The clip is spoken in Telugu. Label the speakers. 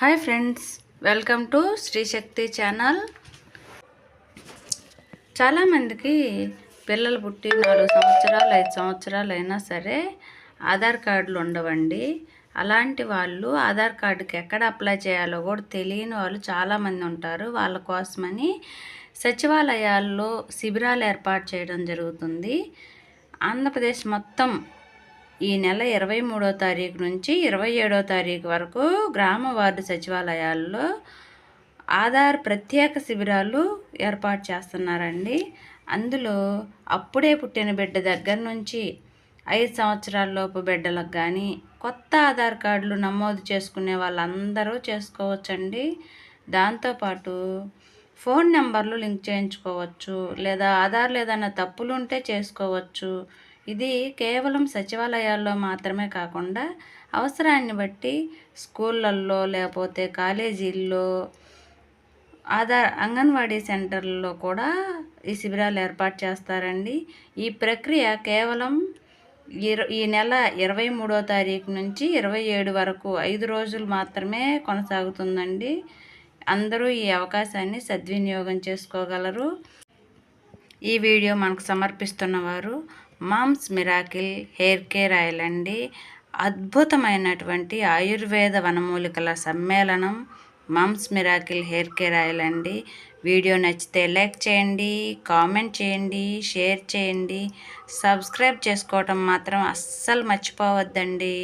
Speaker 1: Hi friends welcome to Srishakti channel. చాలామందికి పిల్లలు పుట్టి నాలుగు సంవత్సరాలు ఐదు సంవత్సరాలు అయినా సరే ఆధార్ కార్డులు ఉండవండి. అలాంటి వాళ్ళు ఆధార్ కార్డుకి ఎక్కడ అప్లై చేయాలో కూడా తెలియని వాళ్ళు చాలామంది ఉంటారు. వాళ్ళ కోసమని సచివాలయాల్లో శిబిరాలు ఏర్పాటు చేయడం జరుగుతుంది. ఆంధ్రప్రదేశ్ మొత్తం ఈ నెల ఇరవై మూడో తారీఖు నుంచి ఇరవై ఏడో తారీఖు వరకు గ్రామ వార్డు సచివాలయాల్లో ఆధార్ ప్రత్యేక శిబిరాలు ఏర్పాటు చేస్తున్నారండి. అందులో అప్పుడే పుట్టిన బిడ్డ దగ్గర నుంచి ఐదు సంవత్సరాల లోపు బిడ్డలకు కానీ కొత్త ఆధార్ కార్డులు నమోదు చేసుకునే వాళ్ళందరూ చేసుకోవచ్చండి. దాంతోపాటు ఫోన్ నెంబర్లు లింక్ చేయించుకోవచ్చు లేదా ఆధార్లో ఏదైనా తప్పులు ఉంటే చేసుకోవచ్చు. ఇది కేవలం సచివాలయాల్లో మాత్రమే కాకుండా అవసరాన్ని బట్టి స్కూళ్ళల్లో లేకపోతే కాలేజీల్లో ఆధార్ అంగన్వాడీ సెంటర్లలో కూడా ఈ శిబిరాలు ఏర్పాటు చేస్తారండి. ఈ ప్రక్రియ కేవలం ఇర ఈ నెల ఇరవై మూడో తారీఖు నుంచి ఇరవై ఏడు వరకు ఐదు రోజులు మాత్రమే కొనసాగుతుందండి. అందరూ ఈ అవకాశాన్ని సద్వినియోగం చేసుకోగలరు. ఈ వీడియో మనకు సమర్పిస్తున్నవారు Mom's miracle hair care oil అండి అద్భుతమైనటువంటి ఆయుర్వేద వనమూలికల సమ్మేళనం Mom's miracle hair care oil అండి వీడియో నచ్చితే లైక్ చేయండి కామెంట్ చేయండి షేర్ చేయండి. సబ్స్క్రైబ్ చేసుకోవటం మాత్రం అస్సలు మర్చిపోవద్దండి.